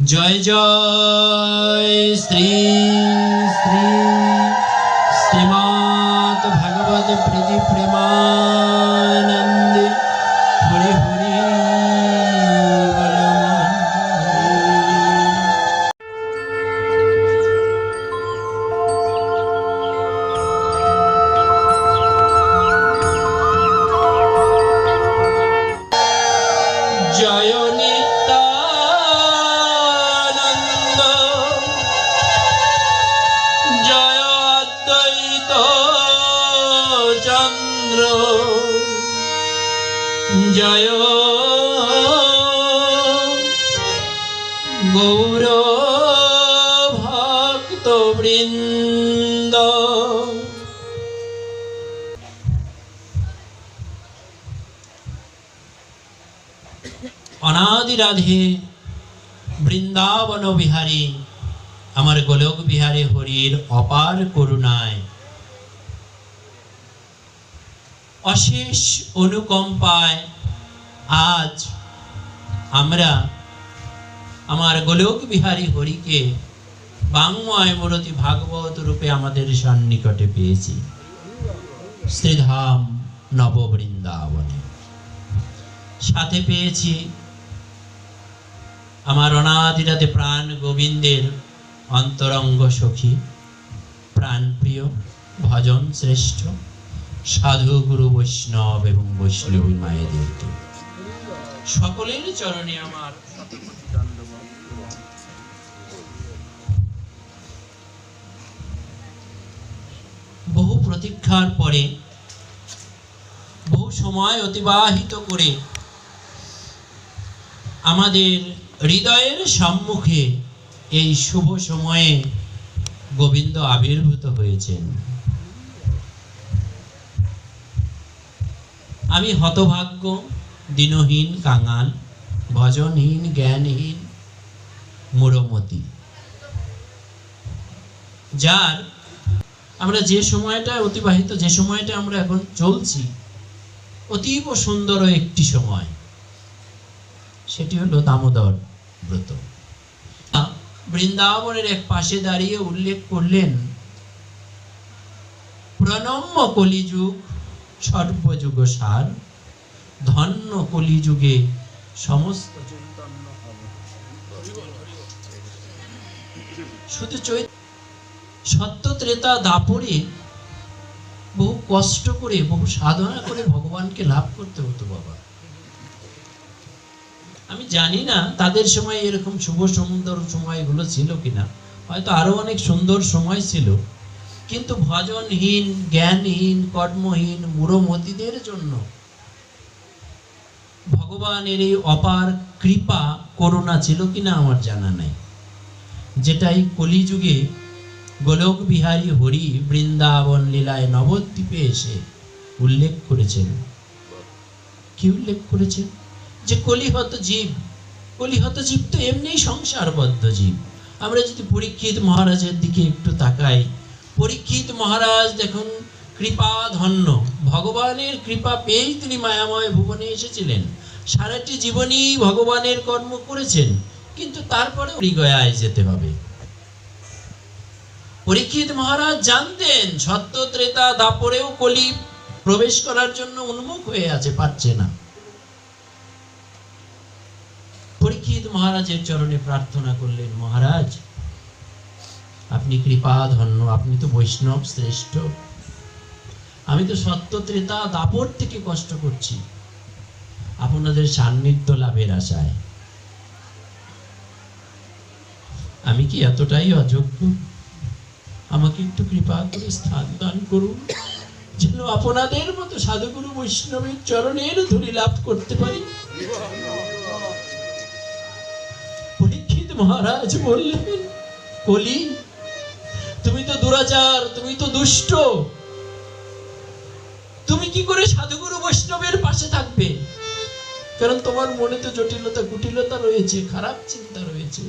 জয় জয় শ্রী শ্রী শ্রীমৎ ভগবত প্রীতি প্রেমানন্দে। চন্দ্র। জয়। গৌর ভক্ত বৃন্দ অনাদি রাধে, বৃন্দাবন বিহারী, আমার গোলক বিহারী হরির অপার করুণায়। অশেষ অনুকম্পায় আজ আমরা আমার গোলক বিহারী হরিকে বাংময় মূরতি ভাগবত রূপে আমাদের সন্নিকটে পেয়েছি। শ্রীধাম নববৃন্দাবনে। সাথে পেয়েছি আমার অনাদিরাতে প্রাণ গোবিন্দের অন্তরঙ্গ সখী, প্রাণপ্রিয়, ভজন শ্রেষ্ঠ। সাধু গুরু বৈষ্ণব এবং বৈষ্ণবী মায়েদেরকে সকলের চরণে আমার বহু প্রতীক্ষার পরে, বহু সময় অতিবাহিত করে আমাদের হৃদয়ের সম্মুখে এই শুভ সময়ে গোবিন্দ আবির্ভূত হয়েছেন। আমি হতভাগ্য, দিনহীন কাঙাল, ভজনহীন জ্ঞানহীন মুরমতি। যার আমরা যে সময়টা অতিবাহিত, যে সময়টা আমরা এখন চলছি, অতীব সুন্দর একটি সময়। সেটি হলো দামোদর ব্রত। বৃন্দাবনের এক পাশে দাঁড়িয়ে উল্লেখ করলেন, প্রণম্য কলিযুগ সর্বযুগ সার ধন্য কলিযুগে সমস্ত চৈতন্য শুধু চৈ সত্য ত্রেতা দাপরে বহু কষ্ট করে, বহু সাধনা করে ভগবানকে লাভ করতে হতো বাবা। আমি জানি না তাদের সময় এরকম শুভ সুন্দর সময়গুলো ছিল কিনা। হয়তো আরও অনেক সুন্দর সময় ছিল। কিন্তু ভজনহীন, জ্ঞানহীন, কর্মহীন, মুরমতিদের জন্য ভগবানের এই অপার কৃপা, করুণা ছিল কিনা আমার জানা নাই। যেটাই কলিযুগে গোলক বিহারী হরি বৃন্দাবন লীলায় নবদ্বীপে এসে উল্লেখ করেছেন। কি উল্লেখ করেছেন? যে কলিহত জীব কলিহত জীব তো এমনিই সংসারবদ্ধ জীব। আমরা যদি পরীক্ষিত মহারাজের দিকে একটু তাকাই পরীক্ষিত মহারাজ, দেখুন কৃপা ধন্য ভগবানের কৃপা পেয়েই তিনি মায়াময় ভুবনে এসেছিলেন। সারাটি জীবনই ভগবানের কর্ম করেছেন, কিন্তু তারপরে গয়ায় যেতে হবে। পরীক্ষিত মহারাজ জানতেন, সত্য ত্রেতা দাপরেও কলি প্রবেশ করার জন্য উন্মুখ হয়ে আছে পারছে না। পরীক্ষিত মহারাজের চরণে প্রার্থনা করলেন, মহারাজ আপনি কৃপা ধন্য আপনি তো বৈষ্ণব শ্রেষ্ঠ। আমি তো সত্য ত্রেতা দাপর থেকে কষ্ট করছি। আপনাদের সান্নিধ্য লাভের আশায়। আমি কি এতটাই অযোগ্য? আমাকে একটু কৃপা করে স্থান দান করুন, যেন আপনাদের মতো সাধুগুরু বৈষ্ণবের চরণের ধুলি লাভ করতে পারি। পরীক্ষিত মহারাজ বললেন, কলি তুমি তো দুরাচার, তুমি তো দুষ্ট। তুমি কি করে সাধুগুরু বৈষ্ণবের পাশে থাকবে? কারণ তোমার মনে তো জটিলতা, কুটিলতা রয়েছে, খারাপ চিন্তা রয়েছে।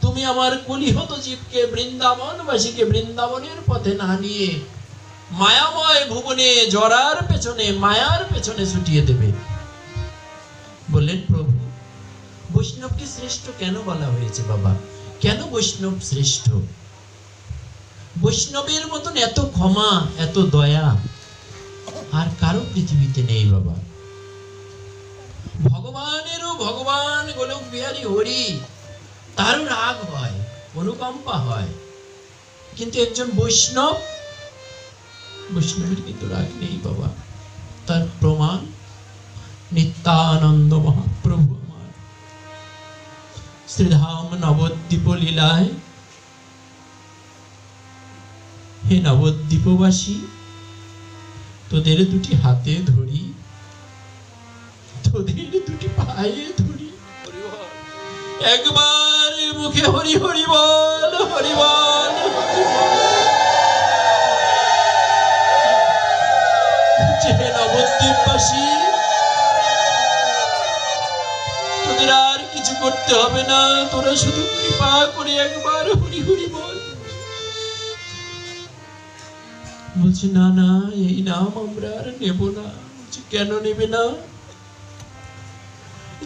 তুমি আমার কলিহত জীবকে, বৃন্দাবনবাসীকে বৃন্দাবনের পথে না নিয়ে মায়াময় ভুবনে, জরার পেছনে, মায়ার পেছনে ছুটিয়ে দেবে। বললেন, প্রভু, বৈষ্ণবকে শ্রেষ্ঠ কেন বলা হয়েছে বাবা? কেন বৈষ্ণব শ্রেষ্ঠ? বৈষ্ণবের মতন এত ক্ষমা, এত দয়া, আর কারও পৃথিবীতে নেই বাবা। ভগবানেরও ভগবান, গোলক বিহারী হরি, তারও রাগ হয়, অনুকম্পা হয়। কিন্তু একজন বৈষ্ণব, বৈষ্ণবের কিন্তু রাগ নেই বাবা। তার প্রমাণ, নিত্যানন্দ মহাপ্রভু আমার। শ্রীধাম নবদ্বীপ লীলায় হে নবদ্বীপবাসী, তোদের দুটি হাতে ধরি, তোদের দুটি পায়ে ধরি। একবার মুখে হরি হরি বল হরি বল যে নবদ্বীপবাসী, তোদের আর কিছু করতে হবে না, তোরা শুধু কৃপা করে একবার হরি হরি বল। বলছে না না এই নাম আমরা আর নেব না। বলছে, কেন নেবে না?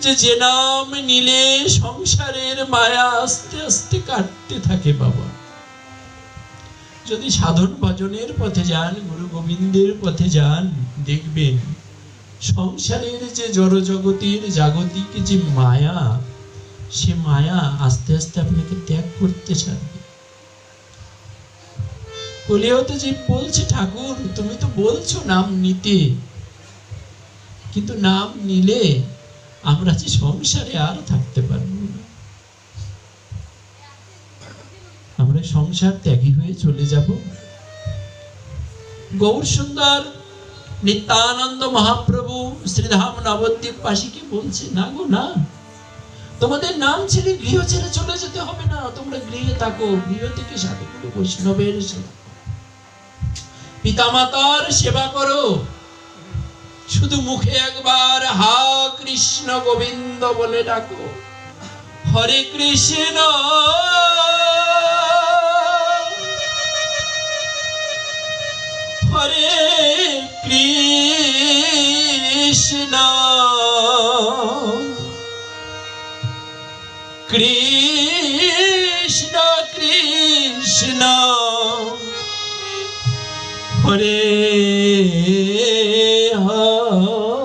যে যে নাম নিলে সংসারের মায়া আস্তে আস্তে কাটতে থাকে বাবা। যদি সাধন ভজনের পথে যান গুরু গোবিন্দের পথে যান দেখবেন সংসারের যে জড় জগতের জাগতিক যে মায়া সে মায়া আস্তে আস্তে আপনাকে ত্যাগ করতে ছাড়বে কলিও তো যে বলছে ঠাকুর, তুমি তো বলছো নাম নিতে। কিন্তু নাম নিলে আমরা যে সংসারে আর থাকতে পারব না। আমরা সংসার ত্যাগী হয়ে চলে যাব। গৌর সুন্দর নিত্যানন্দ মহাপ্রভু শ্রীধাম নবদ্বীপ পাশিকে বলছে, না গো, না। তোমাদের নাম ছেড়ে গৃহ ছেড়ে চলে যেতে হবে না। তোমরা গৃহে থাকো, গৃহ থেকে সাধুগুরু বৈষ্ণবের করো। পিতামাতার সেবা করো। শুধু মুখে একবার হা কৃষ্ণ গোবিন্দ বলে ডাকো। হরে কৃষ্ণ। হরে কৃষ্ণ। কৃষ্ণ কৃষ্ণ। হরে হরে।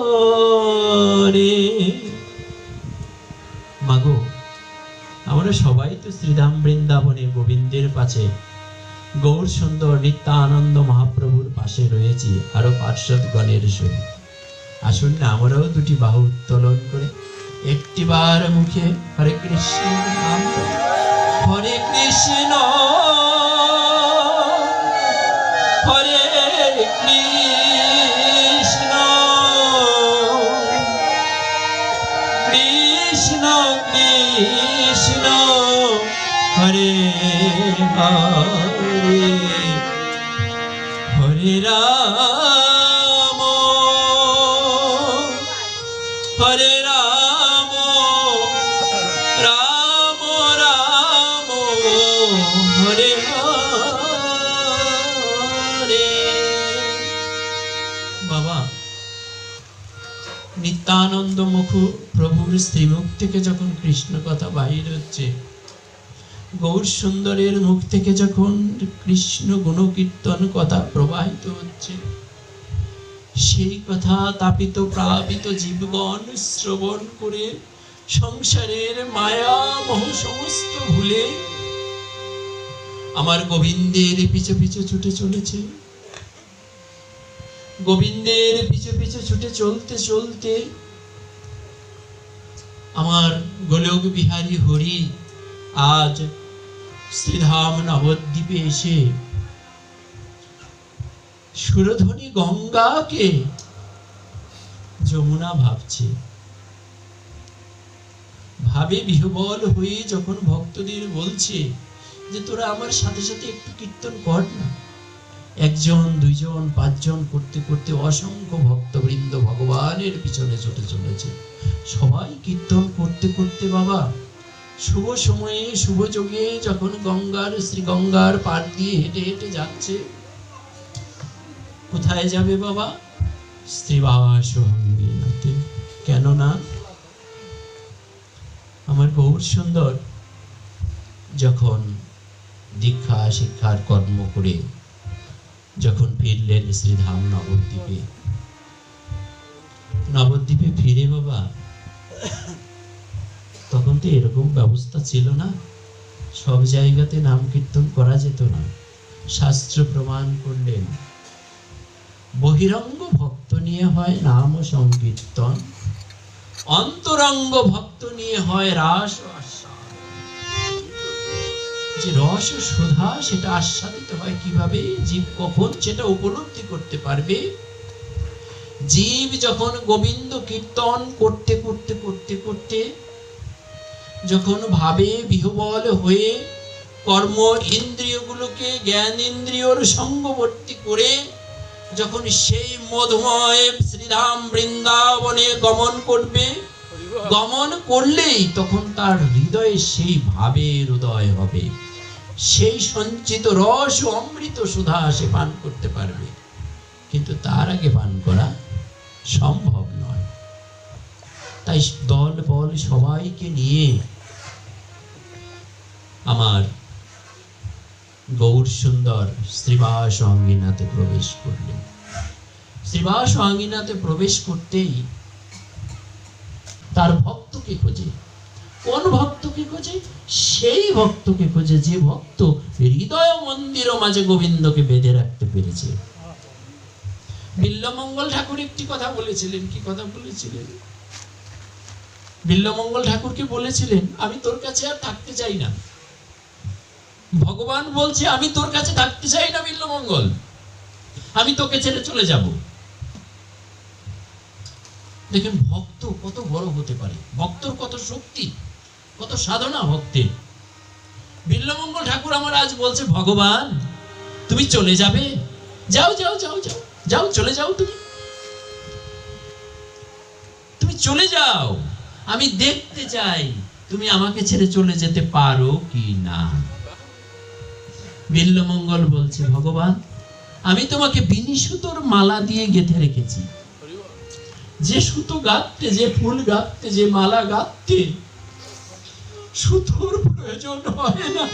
মাগো, আমরা সবাই তো শ্রীধাম বৃন্দাবনে গোবিন্দের পাশে, গৌর সুন্দর নিত্যানন্দ মহাপ্রভুর পাশে রয়েছি, আরও পার্শ্বদ গণের সহিত। আসুন না, আমরাও দুটি বাহু উত্তোলন করে একটিবার মুখে হরে কৃষ্ণ। নিত্যানন্দ মুখ প্রভুর শ্রীমুখ থেকে যখন কৃষ্ণ কথা বাহির হচ্ছে, গৌর সুন্দরের মুখ থেকে যখন কৃষ্ণ গুণকীর্তন কথা প্রবাহিত হচ্ছে, সেই কথা তাপিত প্রাপিত জীবগণ শ্রবণ করে সংসারের মায়া মহ সমস্ত ভুলে আমার গোবিন্দের পিছু পিছু ছুটে চলেছে। গোবিন্দের পিছু পিছু ছুটে চলতে চলতে আমার গোলক বিহারী হরি আজ শ্রীধাম নবদ্বীপে এসে সুরধ্বনি গঙ্গাকে যমুনা ভাবছে। ভাবে বিহবল হয়ে যখন ভক্তদের বলছে যে তোরা আমার সাথে সাথে একটু কীর্তন কর না। একজন, দুইজন, পাঁচজন করতে করতে অসংখ্য ভক্তবৃন্দ ভগবানের পিছনে ছুটে চলেছে। সবাই কীর্তন করতে করতে বাবা, শুভ সময়ে, শুভ যোগে যখন গঙ্গার, শ্রী গঙ্গার পার দিয়ে হেঁটে হেঁটে যাচ্ছে, কোথায় যাবে বাবা? শ্রীবাস কেননা আমার গৌর সুন্দর যখন দীক্ষা, শিক্ষার কর্ম করে যখন ফিরলেন শ্রীধাম নবদ্বীপে। নবদ্বীপে ফিরে বাবা, তখন তো এরকম ব্যবস্থা ছিল না। সব জায়গাতে নাম কীর্তন করা যেত না। শাস্ত্র প্রমাণ করলেন, বহিরঙ্গ ভক্ত নিয়ে হয় নাম সংকীর্তন। অন্তরঙ্গ ভক্ত নিয়ে হয় রাস ও যে রস সুধা সেটা আস্বাদিত হয় কীভাবে? জীব কখন সেটা উপলব্ধি করতে পারবে? জীব যখন গোবিন্দ কীর্তন করতে করতে করতে করতে, যখন ভাবে বিহবল হয়ে কর্ম ইন্দ্রিয়গুলোকে, জ্ঞান ইন্দ্রিয়র সঙ্গবর্তী করে, যখন সেই মধুময় শ্রীধাম বৃন্দাবনে গমন করবে, গমন করলেই তখন তার হৃদয়ে সেই ভাবের উদয় হবে। সেই সঞ্চিত রস ও অমৃত সুধা সে পান করতে পারবে। কিন্তু তার আগে পান করা সম্ভব নয়। তাই দল বল সবাইকে নিয়ে আমার গৌর সুন্দর শ্রীবাস অঙ্গিনাতে প্রবেশ করলেন। শ্রীবাস অঙ্গিনাতে প্রবেশ করতেই তার ভক্তকে খোঁজে। কোন ভক্তকে খোঁজে? সেই ভক্তকে খোঁজে যে ভক্ত হৃদয় মন্দির মাঝে গোবিন্দকে বেঁধে রাখতে পেরেছে। বিল্লমঙ্গল ঠাকুর একটি কথা বলেছিলেন। কি কথা বলেছিলেন? বিল্লমঙ্গল ঠাকুরকে বলেছিলেন, আমি তোর কাছে আর থাকতে চাই না। ভগবান বলছে, আমি তোর কাছে থাকতে চাই না বিল্লমঙ্গল। আমি তোকে ছেড়ে চলে যাব। দেখেন, ভক্ত কত বড় হতে পারে। ভক্তর কত শক্তি? কত সাধনা ভক্তের বিল্লমঙ্গল ঠাকুর আমার আজ বলছে, ভগবান, তুমি চলে যাবে? যাও যাও যাও যাও যাও, চলে যাও তুমি। তুমি চলে যাও, আমি দেখতে চাই, তুমি আমাকে ছেড়ে চলে যেতে পারো কি না? বিল্লমঙ্গল বলছে, ভগবান, আমি তোমাকে বিনি সুতোর মালা দিয়ে গেঁথে রেখেছি। যে সুতো গাঁথতে, যে ফুল গাঁথতে, যে মালা গাঁথতে সুতোর প্রয়োজন হয় না।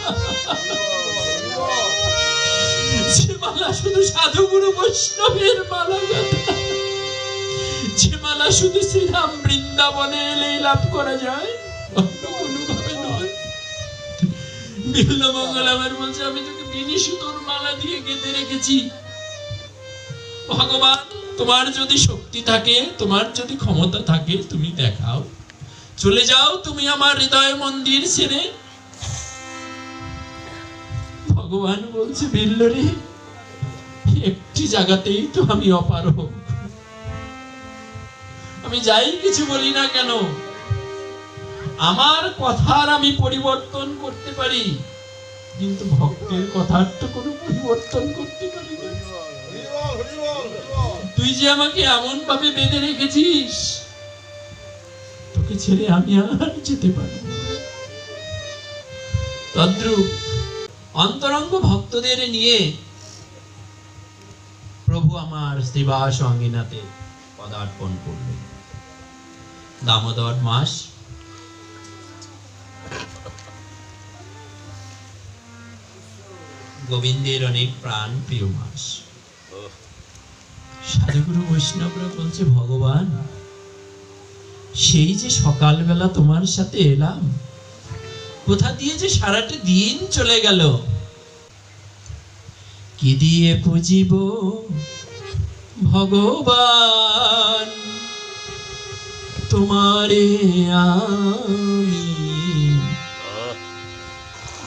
যে মালা শুধু সাধুগুরু বৈষ্ণবের মালা যে মালা শুধু শ্রীরাম বৃন্দাবনে এলেই লাভ করা যায় মালা দিয়ে গেঁথে রেখেছি। ভগবান, তোমার যদি শক্তি থাকে, তোমার যদি ক্ষমতা থাকে, তুমি দেখাও। চলে যাও তুমি আমার হৃদয় মন্দির ছেড়ে ভগবান বলছে বিল্লরে একটি জায়গাতেই তো আমি অপারগ আমি যাই কিছু বলি না কেন? আমার কথার আমি পরিবর্তন করতে পারি কিন্তু ভক্তের কথার তো কোনো পরিবর্তন করতে পারি না। তুই যে আমাকে এমন ভাবে বেঁধে রেখেছিস তোকে ছেড়ে আমি আর যেতে পারি। তদ্রূপ অন্তরঙ্গ ভক্তদের নিয়ে প্রভু আমার শ্রীবাস অঙ্গিনাতে পদার্পণ করলেন। দামোদর মাস। গোবিন্দের অনেক প্রাণ প্রিয় মাস। সাধুগুরু বৈষ্ণবরা বলছে ভগবান সেই যে সকালবেলা তোমার সাথে এলাম, কোথা দিয়ে যে সারাটা দিন চলে গেল? কি দিয়ে পুজিব ভগবান, তোমারে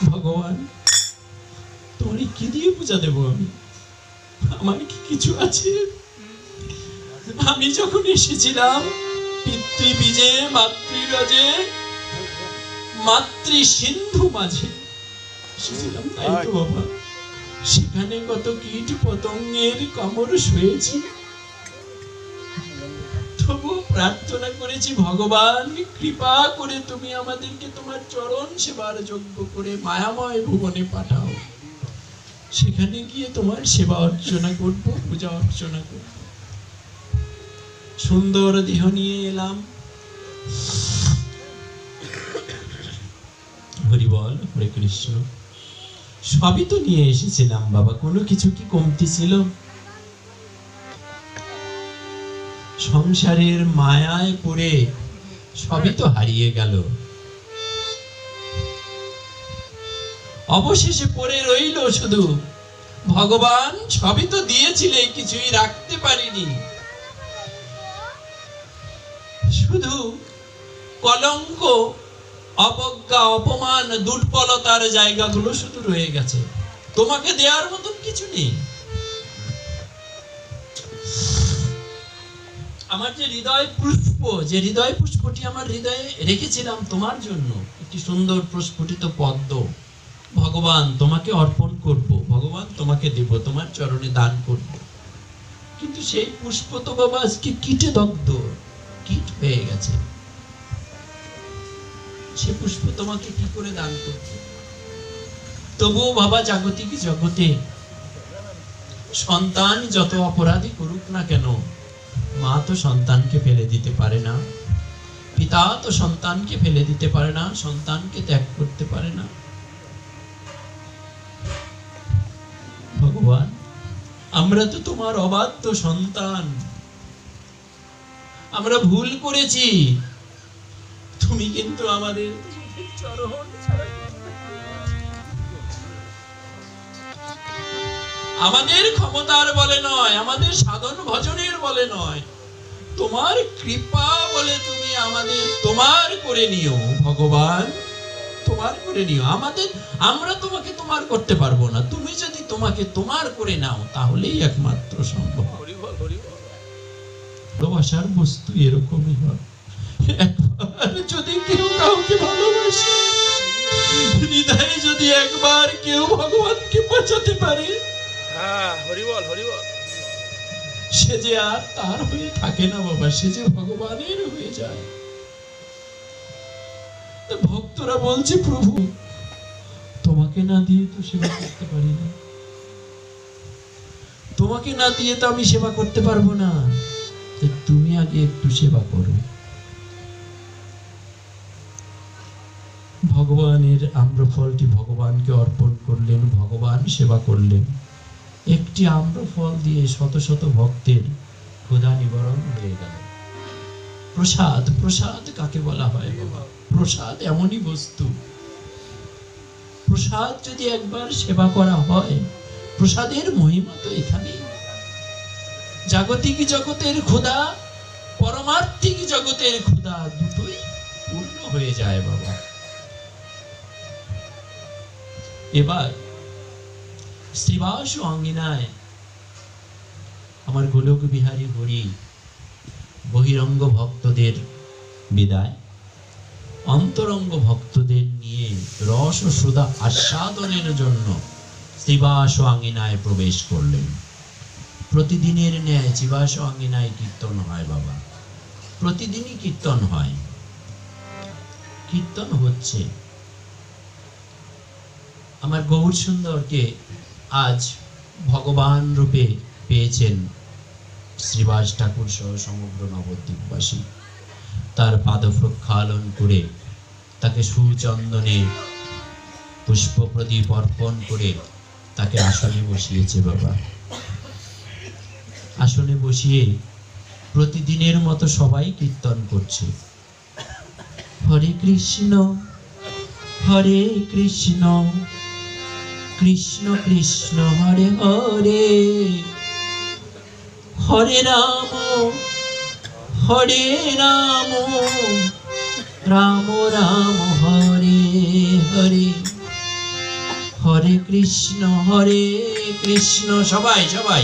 ভগবান, তোমারে কি দিয়ে পূজা দেব আমি? আমার কি কিছু আছে? আমি যখন এসেছিলাম পিতৃবীজে মাতৃরাজে মাতৃ সিন্ধু মাঝে এসেছিলাম তাই তো বাবা। সেখানে কত কীট পতঙ্গের কামড় শুয়েছি। তবু প্রার্থনা করেছি ভগবান কৃপা করে তুমি আমাদেরকে তোমার চরণ সেবার যোগ্য করে মায়াময় ভুবনে পাঠাও। সেখানে গিয়ে তোমার সেবা অর্চনা করব পূজা অর্চনা করব। সুন্দর দেহ নিয়ে এলাম। হরি বল, হরে কৃষ্ণ। সবই তো নিয়ে এসেছিলাম, বাবা। কোনো কিছু কি কমতি ছিল? সংসারের মায়ায় পড়ে সবই তো হারিয়ে গেল। অবশেষে পড়ে রইল শুধু। ভগবান সবই তো দিয়েছিলে, কিছুই রাখতে পারিনি। শুধু কলঙ্ক, অবজ্ঞা, অপমান, দুর্বলতার জায়গাগুলো শুধু রয়ে গেছে। তোমাকে দেওয়ার মতন কিছু নেই। আমার যে হৃদয় পুষ্প, যে হৃদয় পুষ্পটি আমার হৃদয়ে রেখেছিলাম তোমার জন্য, একটি সুন্দর প্রস্ফুটিত পদ্ম। ভগবান, তোমাকে অর্পণ করব। ভগবান, তোমাকে দেব, তোমার চরণে দান করব। কিন্তু সেই পুষ্প তো বাবা আজকে কীটে দগ্ধ। কীট হয়ে গেছে? সে পুষ্প তোমাকে কি করে দান করবে? তবুও বাবা জাগতিক জগতে, সন্তান যত অপরাধী করুক না কেন, মা তো সন্তানকে ফেলে দিতে পারে না, পিতা তো সন্তানকে ফেলে দিতে পারে না, সন্তানকে ত্যাগ করতে পারে না। ভগবান, আমরা তো তোমার অবাধ্য সন্তান। আমরা ভুল করেছি। তুমি কিন্তু আমাদের আমাদের ক্ষমতার বলে নয়, আমাদের সাধন ভজনের বলে নয়। তোমার কৃপা বলে তুমি আমাদের তোমার করে নিও, ভগবান। তোমার করে নিও। আমাদের, আমরা তোমাকে তোমার করতে পারব না। তুমি যদি তোমাকে তোমার করে নাও, তাহলেই একমাত্র সম্ভব। ভালোবাসার বস্তু এরকমই হয়। একবার যদি কেউ কাউকে ভালোবাসে হৃদয়ে যদি একবার কেউ ভগবানকে পৌঁছাতে পারে হ্যাঁ হরিবল হরিবল সে যে আর তার হয়ে থাকে না বাবা সে যে ভগবানের হয়ে যায়। ভক্তরা বলছে প্রভু তোমাকে না দিয়ে তো সেবা করতে পারি না। তোমাকে না দিয়ে তো আমি সেবা করতে পারব না। তো তুমি আগে একটু সেবা করো। ভগবানের আম্রফলটি ভগবানকে অর্পণ করলেন, ভগবান সেবা করলেন। একটি আম্রফল দিয়ে শত শত ভক্তের ক্ষুধা নিবারণ হয়ে গেল। প্রসাদ প্রসাদ কাকে বলা হয় বাবা? প্রসাদ এমনই বস্তু। প্রসাদ যদি একবার সেবা করা হয়, প্রসাদের মহিমা তো এখানেই। জাগতিক জগতের ক্ষুধা, পরমার্থিক জগতের ক্ষুধা দুটোই পূর্ণ হয়ে যায় বাবা। এবার শ্রীবাস অঙ্গিনায় আমার গোলক বিহারী হরি, বহিরঙ্গ ভক্তদের বিদায়, অন্তরঙ্গ ভক্তদের নিয়ে রস ও সুধা আস্বাদনের জন্য শ্রীবাস আঙ্গিনায় প্রবেশ করলেন। প্রতিদিনের ন্যায় শ্রীবাস আঙ্গিনায় কীর্তন হয় বাবা। প্রতিদিনই কীর্তন হয়। কীর্তন হচ্ছে। আমার গৌর সুন্দরকে আজ ভগবান রূপে পেয়েছেন শ্রীবাস ঠাকুর সহ সমগ্র নবদ্বীপবাসী। তার পাদ প্রক্ষালন করে তাকে সুচন্দনে পুষ্প প্রদীপ অর্পণ করে তাকে আসনে বসিয়েছে বাবা। আসনে বসিয়ে প্রতিদিনের মতো সবাই কীর্তন করছে। হরে কৃষ্ণ হরে কৃষ্ণ কৃষ্ণ কৃষ্ণ, হরে হরে হরে রাম হরে রাম রাম রাম, হরে হরে হরে কৃষ্ণ হরে কৃষ্ণ, সবাই সবাই।